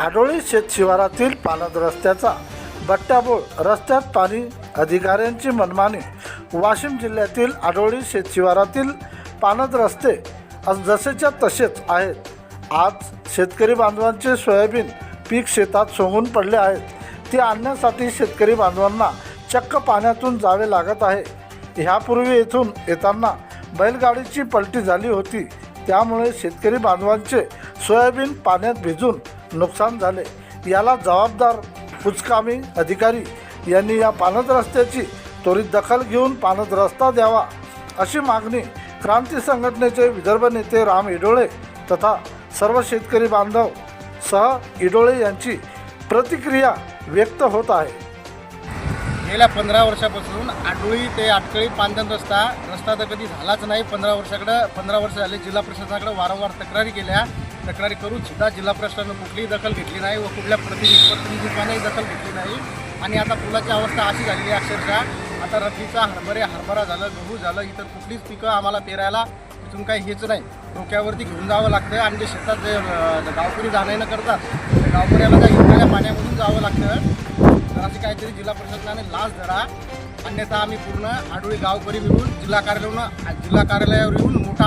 आडोळी शेत शिवारातील पालद रस्त्याचा बट्ट्याबोळ रस्त्यात पाणी अधिकाऱ्यांची मनमानी. वाशिम जिल्ह्यातील आडोळी शेत शिवारातील पानद रस्ते जसेच्या तसेच आहेत. आज शेतकरी बांधवांचे सोयाबीन पीक शेतात सोंगून पडले आहेत. ते आणण्यासाठी शेतकरी बांधवांना चक्क पाण्यातून जावे लागत आहे. ह्यापूर्वी येथून येताना बैलगाडीची पलटी झाली होती. त्यामुळे शेतकरी बांधवांचे सोयाबीन पाण्यात भिजून नुकसान झाले. याला जबाबदार कुचकामी अधिकारी यांनी या पानद रस्त्याची त्वरित दखल घेऊन पानद रस्ता द्यावा अशी मागणी क्रांती संघटनेचे विदर्भ नेते राम इडोळे तथा सर्व शेतकरी बांधव सह इडोळे यांची प्रतिक्रिया व्यक्त होत आहे. गेल्या पंधरा वर्षापासून आडोळी ते आटकळी पांधन रस्ता रस्ता तर कधी झालाच नाही. पंधरा वर्षाकडं पंधरा वर्ष झाले जिल्हा प्रशासनाकडे वारंवार तक्रारी केल्या. तक्रारी करून सुद्धा जिल्हा प्रशासनानं कुठलीही दखल घेतली नाही व कुठल्या प्रतिनिधी प्रतिनिधित्वानेही दखल घेतली नाही. आणि आता पुलाची अवस्था अशी झालेली आहे अक्षरशः आता रब्बीचा हरभरे हरभरा झालं गहू झालं इतर कुठलीच पिकं आम्हाला पेरायला इथून काही हेच नाही. डोक्यावरती घेऊन जावं लागतं आणि जे शेतात जे गावकरी जाणं करतात त्या गावकऱ्याला त्या इतक्या पाण्यामधून जावं लागतं. तर काहीतरी जिल्हा प्रशासनाने लाच धरा. अन्यथा आम्ही पूर्ण आडोळी गावकरी मिळून जिल्हा कार्यालयावरून जिल्हा कार्यालयावर येऊन मोठा